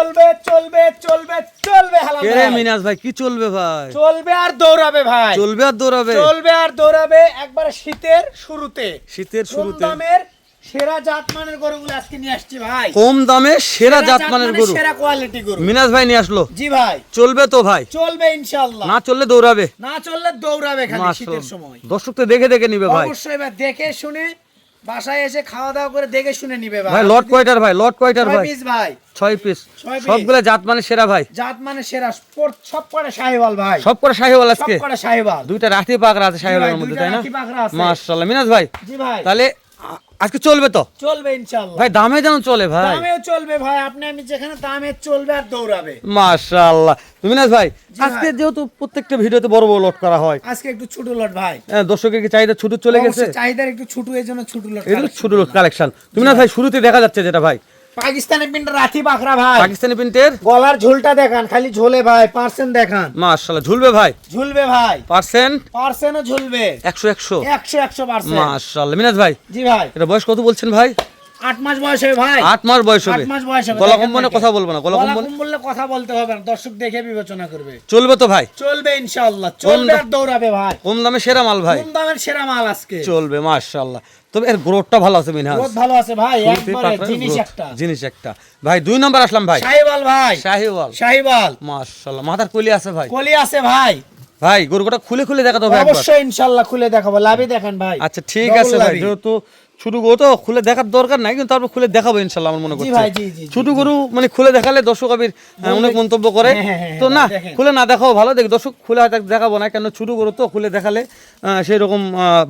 চলবে চলবে চলবে চলবে হালাল কে রে ভাই। মিনাজ ভাই কি চলবে ভাই? চলবে আর দৌড়াবে ভাই। চলবে আর দৌড়াবে? চলবে আর দৌড়াবে একবারে শীতের শুরুতে। শীতের কম শুরুতে। দামের সেরা জাতমানের গরুগুলো আজকে নিয়ে আসছি ভাই। কম দামে সেরা জাতমানের গরু। সেরা কোয়ালিটি গরু। মিনাজ ভাই নিয়ে আসলো। জি ভাই। চলবে তো ভাই। চলবে ইনশাআল্লাহ। না চললে দৌড়াবে। না চললে দৌড়াবে খালি শীতের সময়। দর্শক তো দেখে দেখে নিবে ভাই। অবশ্যই ভাই দেখে শুনে বাসায় এসে খাওয়া দাওয়া করে দেখে শুনে নিবে ভাই। লট কয়টার ভাই? লট কয়টার ভাই? পিস ভাই। ছয় পিস ছয় piece। সবগুলো জাত মানে সেরা ভাই। জাত মানে সেরা। স্পোর্ট সব করে সাহেবাল ভাই। সব করে সাহেবাল আজকে? সব করে সাহেবাল দুইটা রাতি পাকরা আছে সাহেবালের মধ্যে তাই না? মাশাআল্লাহ। মিনাজ ভাই জি ভাই। তাহলে আজকে চলবে তো? চলবে ইনশাআল্লাহ। ভাই দামে যেন চলে ভাই। দামেও চলবে ভাই আপনি আমি যেখানে দামে চলবে আর দৌড়াবে। মাশাআল্লাহ। মিনাজ ভাই আজকে যেহেতু প্রত্যেকটা ভিডিওতে বড় বড় লট করা হয় আজকে একটু ছোট লট ভাই। হ্যাঁ, দর্শকের কি চাহিদা ছোট চলে গেছে? চাহিদার একটু ছোট এর জন্য ছোট লট এগুলো ছোট লট কালেকশন তুমি না ভাই শুরুতে দেখা যাচ্ছে যেটা ভাই। পাকিস্তানি পিন্ড রাথি বাখরা ভাই। পাকিস্তানি প্রিন্টের? গলার ঝোলটা দেখান খালি ঝোলে ভাই পার্সেন্ট দেখান। মাশাআল্লাহ ঝুলবে ভাই। ঝুলবে ভাই। পার্সেন্ট পার্সেন্টও ঝুলবে। একশো একশো। একশো একশো পার্সেন্ট মাশাআল্লাহ মিনাজ ভাই জি ভাই। এটা বয়স কত বলছেন ভাই? আট মাস বয়স হবে ভাই। আট মাস বয়স হবে। মাস বয়স হবে। গলা কম্বনে কথা বলব না গলা কথা বলতে হবে না দর্শক দেখে বিবেচনা করবে। চলবে তো ভাই। চলবে ইনশাআল্লাহ। চলবে আর দৌড়াবে ভাই। কম দামে সেরা মাল ভাই। কম দামের সেরা মাল আজকে। চলবে মাশাআল্লাহ। তবে এর গ্রোথটা ভালো আছে মিনহাজ। গ্রোথ ভালো আছে ভাই একবারে জিনিস একটা। জিনিস একটা। ভাই দুই নাম্বার আসলাম ভাই। শাহিওয়াল ভাই। শাহিওয়াল। শাহিওয়াল। মাশাআল্লাহ মাথার কলি আছে ভাই। কলি আছে ভাই। ভাই গরুটা খুলে খুলে দেখাতে হবে অবশ্যই ইনশাআল্লাহ খুলে দেখাবো। লাভই দেখেন ভাই। আচ্ছা ঠিক আছে ভাই যেহেতু ছোট গরু তো খুলে দেখার দরকার নাই কিন্তু তারপর খুলে দেখাবো ইনশাল্লাহ আমার মনে করছি। ছোট গরু মানে খুলে দেখালে দর্শক আবির অনেক মন্তব্য করে। হ্যাঁ, হ্যাঁ, তো হ্যাঁ, না খুলে না দেখাও ভালো। দেখ দর্শক খুলে হয়তো দেখাবো না কেন ছোট গরু তো খুলে দেখালে সেই রকম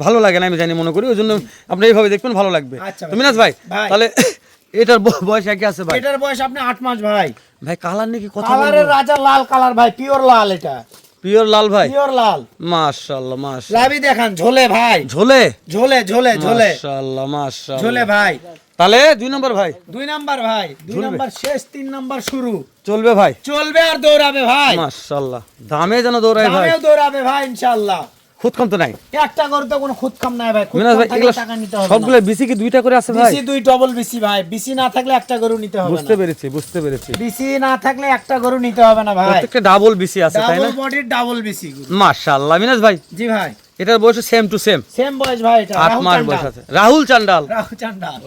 ভালো লাগে না আমি জানি মনে করি। ওই জন্য আপনি এইভাবে দেখবেন ভালো লাগবে। আচ্ছা তো মিনাজ ভাই। তাহলে এটার বয়স একই আছে ভাই? এটার বয়স আপনি আট মাস ভাই। ভাই কালার নাকি কথা রাজা লাল কালার ভাই পিওর লাল এটা। পিওর লাল ভাই। পিওর লাল। মাশাআল্লাহ মাশাআল্লাহ। লাভি দেখান ঝোলে ভাই। ঝোলে? ঝোলে ঝোলে ঝোলে। মাশাআল্লাহ মাশাআল্লাহ। ঝোলে ভাই। তাহলে দুই নম্বর ভাই। দুই নম্বর ভাই দুই নম্বর শেষ তিন নাম্বার শুরু। চলবে ভাই। চলবে আর দৌড়াবে ভাই। মাশাআল্লাহ। দামে যেন দৌড়ায় ভাই। দামে দৌড়াবে ভাই ইনশাআল্লাহ। খুদ কম তো নাই। একটা গরুতে কোনো খুদ খাম নাই ভাই মিনাজ ভাই এগুলো টাকা নিতে হবে সবগুলো বিসি কি দুইটা করে আছে ভাই? বিসি দুই ডবল বিসি ভাই বিসি না থাকলে একটা গরু নিতে হবে বুঝতে পেরেছি বুঝতে পেরেছি। বিসি না থাকলে একটা গরু নিতে হবে না ভাই। প্রত্যেকটা ডাবল বিসি আছে তাই ডাবল বডির ডাবল বিসি মাশাআল্লাহ মিনাজ ভাই। জি ভাই। এটার বয়স সেম টু সেম সেম বয়স ভাই এটা আট মাস বয়স আছে। রাহুল চান্ডাল। রাহুল চান্ডাল।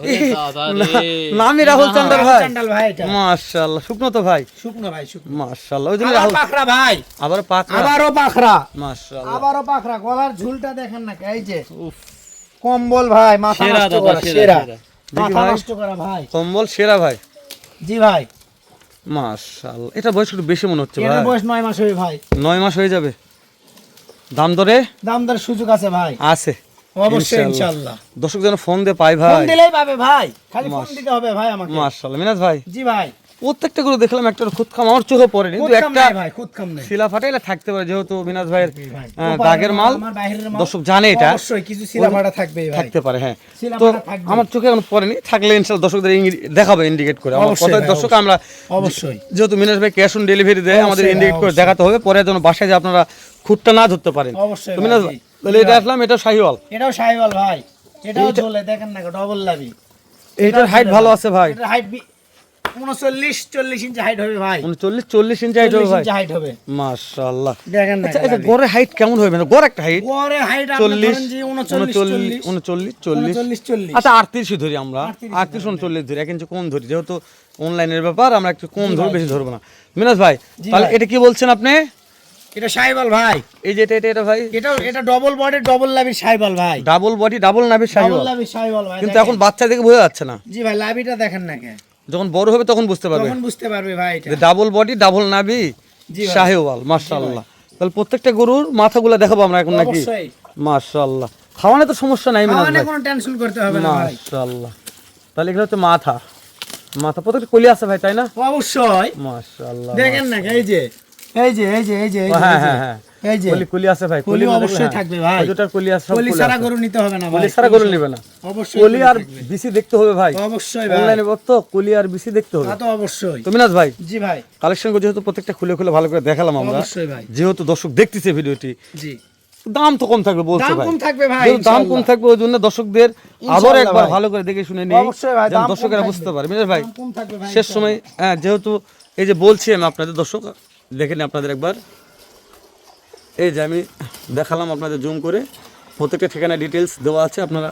নামই রাহুল চান্ডাল ভাই। চান্ডাল ভাই এটা। মাশাআল্লাহ শুকনো তো ভাই। শুকনো ভাই শুকনো। মাশাআল্লাহ ওই জন্য রাহুল পাখরা ভাই। আবার পাক আবারও পাখরা। মাশাআল্লাহ। আবারও পাখরা গলার ঝুলটা দেখেন না এই যে। উফ। কম্বল ভাই মাথা সেরা নষ্ট করা সেরা। মাথা ভাই। নষ্ট করা ভাই। কম্বল সেরা ভাই। জি ভাই। মাশাআল্লাহ এটা বয়স একটু বেশি মনে হচ্ছে ভাই। বয়স নয় মাস হবে ভাই। নয় মাস হয়ে যাবে। দাম দরে? দাম দরে সুযোগ আছে ভাই। আছে। অবশ্যই ইনশাআল্লাহ। দর্শক যেন ফোন দিয়ে পাই ফোন ভাই। দিলেই পাবে ভাই। খালি ফোন দিতে হবে ভাই আমাকে। মাশাআল্লাহ মিনাজ ভাই। জি ভাই। প্রত্যেকটা করে দেখলাম একটা খুদ খাম আমার চোখে পড়েনি কিন্তু একটা শিলা ফাটাইলে থাকতে পারে যেহেতু মিনাজ ভাইয়ের দাগের মাল। দর্শক জানে এটা। অবশ্যই কিছু সিলামাটা থাকবেই ভাই। থাকতে পারে হ্যাঁ। তো আমার চোখে এখন পড়েনি থাকলে ইনশাল্লাহ দর্শকদের দেখাবে ইন্ডিকেট করে। আমার কথা দর্শক আমরা অবশ্যই। যেহেতু মিনাজ ভাই ক্যাশ অন ডেলিভারি দেয় আমাদের ইন্ডিকেট করে দেখাতে হবে পরে যেন বাসায় যে আপনারা খুঁটটা না ধরতে পারেন। অবশ্যই তো ভাই, তাহলে এটা আসলাম এটা শাহিওয়াল। এটাও সাইবাল ভাই। এটাও চলে দেখেন না ডবল লাভি এইটার হাইট ভালো আছে ভাই। এটার হাইট উনচল্লিশ চল্লিশ ইঞ্চি হাইট হবে ভাই। উনচল্লিশ চল্লিশ ইঞ্চি হাইট হবে ভাই। হাইট হবে। মাশাআল্লাহ। দেখেন আচ্ছা এটা গড়ের হাইট কেমন হবে? মানে গড় একটা হাইট গড়ে হাইট চল্লিশ উনচল্লিশ উনচল্লিশ উনচল্লিশ চল্লিশ। চল্লিশ। আচ্ছা আটত্রিশই ধরি আমরা। আটত্রিশ উনচল্লিশ ধরি। এক ইঞ্চি কম ধরি। যেহেতু অনলাইনের ব্যাপার আমরা একটু কম ধরবো বেশি ধরবো না। মিনাজ ভাই তাহলে এটা কি বলছেন আপনি? এটা সাইবাল ভাই। এই যে এটা এটা এটা ভাই। এটা এটা ডবল বডি ডবল লাভি সাইবাল ভাই। ডাবল বডি ডাবল নাভি ডবল শাহিওয়াল লাভি সাইবাল ভাই কিন্তু এখন বাচ্চা দেখে বোঝা যাচ্ছে না। জি ভাই লাভিটা দেখেন না কে। যখন বড় হবে তখন বুঝতে পারবে। তখন বুঝতে পারবে ভাই এটা। ডাবল বডি ডাবল নাভি জি ভাই। মাশাআল্লাহ। তাহলে প্রত্যেকটা গরুর মাথাগুলো দেখাবো আমরা এখন নাকি? মাশাআল্লাহ। খাওয়ানো তো সমস্যা নাই মানে কোনো টেনশন করতে হবে না ভাই। মাশাআল্লাহ। তাহলে এগুলো হচ্ছে মাথা। মাথা প্রত্যেকটা কলি আছে ভাই তাই না? অবশ্যই। মাশাআল্লাহ দেখেন না এই যে। এই যে এই যে এই যে এই যে, হ্যাঁ হ্যাঁ হ্যাঁ। এই যে। কলি কলি আছে ভাই কলি অবশ্যই। থাকবে ভাই। কলি আছে কলি সারা গরু নিতে হবে না ভাই। কলি সারা গরু নিবে না। অবশ্যই কলি আর বিসি দেখতে হবে ভাই। অবশ্যই ভাই। অনলাইনে তো কলি আর বিসি দেখতে হবে। তা তো অবশ্যই। তো মিনাজ ভাই জি ভাই। কালেকশন করে যেহেতু প্রত্যেকটা খুলে খুলে ভালো করে দেখালাম আমরা অবশ্যই ভাই। যেহেতু দর্শক দেখতেছে ভিডিওটি জি। দাম তো কম থাকবে বলছে দাম কম থাকবে ভাই দাম কম থাকবে ওই জন্য দর্শকদের আবার একবার ভালো করে দেখে শুনে নিই অবশ্যই ভাই, দর্শকেরা। বুঝতে পারে। মিনাজ ভাই ভাই শেষ সময় হ্যাঁ যেহেতু এই যে বলছি আমি আপনাদের দর্শক দেখেন আপনাদের একবার। এই যে আমি দেখালাম আপনাদের জুম করে। প্রত্যেকটা ঠিকানা ডিটেলস দেওয়া আছে আপনারা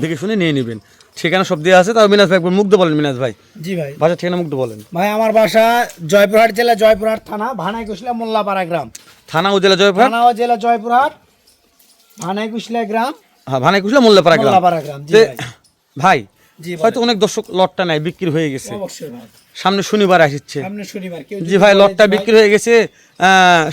দেখে শুনে নিয়ে নেবেন। ঠিকানা সব দেওয়া আছে তাও মিনাজ ভাই একবার মুগ্ধ বলেন মিনাজ ভাই। জি ভাই। বাসার ঠিকানা মুগ্ধ বলেন। ভাই আমার বাসা জয়পুরহাট জেলা জয়পুরহাট থানা ভানাই কুশলা মোল্লাপাড়া গ্রাম। থানা উপজেলা জয়পুর থানা ও জেলা জয়পুরহাট ভানাই কুশলা গ্রাম। হ্যাঁ ভানাই কুশলা মোল্লাপাড়া গ্রাম। মোল্লাপাড়া গ্রাম জি ভাই ভাই। ভাই হয়তো অনেক দর্শক লটটা নাই বিক্রি হয়ে গেছে। সামনে শনিবার আসছে। জি ভাই লটটা বিক্রি হয়ে গেছে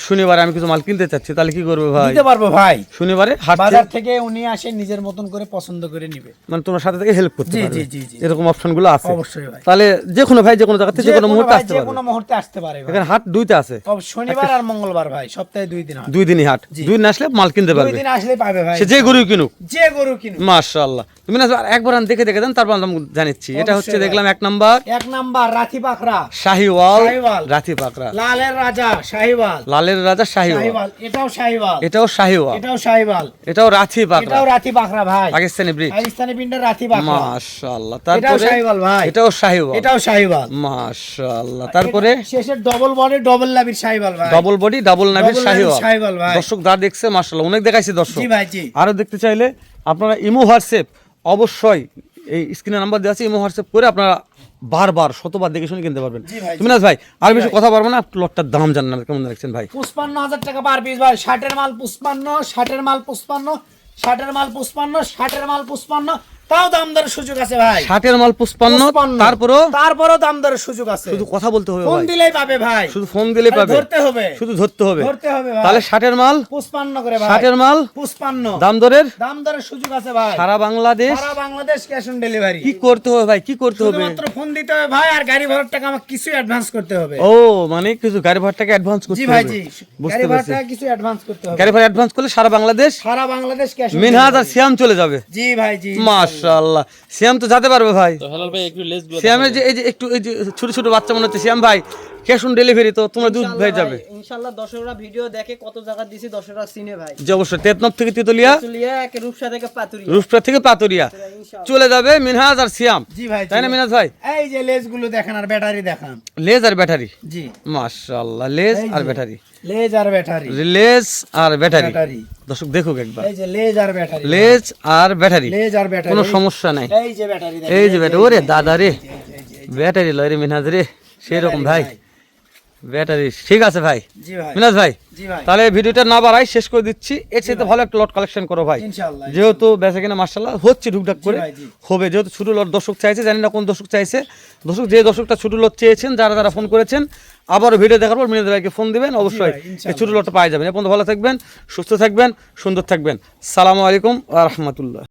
শনিবারে আমি কিছু মাল কিনতে চাচ্ছি তাহলে কি করবে ভাই? দিতে পারব ভাই। শনিবারে বাজার থেকে উনি আসে নিজের মতন করে পছন্দ করে নিবে। মানে তোমার সাথে থেকে হেল্প করতে পারবে। এরকম অপশনগুলো আছে। অবশ্যই ভাই। তাহলে যে কোনো ভাই যে কোনো জায়গা থেকে যে কোনো মুহূর্তে আসতে যে কোনো মুহূর্তে আসতে পারে এখানে হাট দুইটা আছে। শনিবার আর মঙ্গলবার ভাই সপ্তাহে দুই দিন দুই দিনই হাট। দুই দিন আসলে মাল কিনতে দুই পারবে। দিন আসলে পাবে ভাই। সে যে গরু কিনুক। যে গরু কিনুক। মাশাআল্লাহ। তুমি না একবার আন দেখে দেখে দেন তারপর আমি জানিচ্ছি। এটা হচ্ছে দেখলাম এক নাম্বার। এক নাম্বার রাথি শাহিওয়াল। রাথি পাকড়া। লালের রাজা শাহিওয়াল। লালের রাজা শাহিওয়াল। এটাও শাহিওয়াল। এটাও শাহিওয়াল। এটাও শাহিওয়াল। এটাও রাথি পাকড়া। এটাও রাথি ভাই। পাকিস্তানি ব্রিড পাকিস্তানি পিন্ডের রাথি মাশাআল্লাহ। এটাও তারপরে শাহিওয়াল ভাই। এটাও শাহিওয়াল। এটাও শাহিওয়াল। মাশাআল্লাহ। তারপরে শেষের ডবল বডি ডবল লাভির শাহিওয়াল ভাই। ডাবল বডি ডাবল নাভির শাহিওয়াল। দর্শক যা দেখছে মাশাআল্লাহ অনেক দেখাইছে দর্শক। জি ভাই জি। আরও দেখতে চাইলে আপনারা ইমো হোয়াটসঅ্যাপ অবশ্যই এই স্ক্রিনে নাম্বার দেওয়া আছে ইমো হোয়াটসঅ্যাপ করে আপনারা বারবার শতবার দেখে শুনে কিনতে পারবেন। ভাই, তুমি না ভাই আর বেশি কথা পারব না লটটার দাম জানেন না কেমন দেখছেন ভাই? পুষ্পান্ন হাজার টাকা পার পিস ভাই ষাটের মাল পুষ্পান্ন ষাটের মাল পুষ্পান্ন ষাটের মাল পুষ্পান্ন ষাটের মাল পুষ্পান্ন তাও দাম দরের সুযোগ আছে ভাই। ষাটের মাল পুষ্পান্ন। তারপরও? তারপরও দাম দরের সুযোগ আছে। শুধু কথা বলতে হবে ফোন ভাই। দিলেই পাবে ভাই। শুধু ফোন দিলে ভাই, পাবে। ধরতে হবে। শুধু ধরতে হবে। ধরতে হবে তাহলে ষাটের মাল? পুষ্পান্ন করে ভাই। ষাটের মাল? পুষ্পান্ন দাম দরের দাম দরের সুযোগ আছে ভাই। সারা বাংলাদেশ? সারা বাংলাদেশ ক্যাশ অন ডেলিভারি কি করতে হবে ভাই? কি করতে হবে? শুধুমাত্র ফোন দিতে হবে ভাই আর গাড়ি ভাড়ার টাকা আমাকে কিছু অ্যাডভান্স করতে হবে। ও মানে কিছু গাড়ি ভাড়াটাকে অ্যাডভান্স করতে জি ভাই জি। গাড়ি কিছু অ্যাডভান্স করতে হবে। গাড়ি ভাড়া অ্যাডভান্স করলে সারা বাংলাদেশ? সারা বাংলাদেশ ক্যাশ মিনহাজ আর সিয়াম চলে যাবে। জি ভাই জি মাশাআল্লাহ। শ্যাম তো যেতে পারবে ভাই। তো হেলাল ভাই একটু লেস সিয়ামের যে এই যে একটু এই যে ছোট ছোট বাচ্চা মনে হচ্ছে শ্যাম ভাই ক্যাশ অন ডেলিভারি তো তোমরা দুধ ভাই যাবে। ইনশাল্লাহ দর্শকরা ভিডিও দেখে কত জায়গা দিছি দর্শকরা সিনে ভাই। যে অবশ্যই। তেতনব থেকে তিতুলিয়া এক রূপসা থেকে পাতুরিয়া। রূপসা থেকে পাতুরিয়া। চলে যাবে মিনহাজ আর সিয়াম জি ভাই তাই না মিনহাজ ভাই এই যে লেজগুলো দেখেন আর ব্যাটারি দেখান লেজ আর ব্যাটারি জি মাশাআল্লাহ লেজ আর ব্যাটারি লেজ আর ব্যাটারি লেজ আর ব্যাটারি দর্শক দেখুক একবার এই যে লেজ আর ব্যাটারি লেজ আর ব্যাটারি লেজ আর ব্যাটারি কোনো সমস্যা নাই এই যে ব্যাটারি এই যে ব্যাটারি ওরে দাদা রে ব্যাটারি লয় রে মিনহাজ রে সেরকম ভাই ব্যাটারি ঠিক আছে ভাই। মিনাজ ভাই। তাহলে ভিডিওটা না বাড়াই শেষ করে দিচ্ছি। এর সাথে ভালো একটা লট কালেকশন করো ভাই। যেহেতু বেচা কিনা মার্শাল্লাহ হচ্ছে ঢুকঢাক করে। হবে যেহেতু ছোট লট দর্শক চাইছে জানি না কোন দর্শক চাইছে। দর্শক যে দর্শকটা ছোট লট চেয়েছেন যারা যারা ফোন করেছেন আবারও ভিডিও দেখার পর মিনাজ ভাইকে ফোন দিবেন। অবশ্যই এই ছোট লটটা পাই যাবেন এখন ভালো থাকবেন সুস্থ থাকবেন সুন্দর থাকবেন। সালামু আলাইকুম আ রহমতুল্লাহ।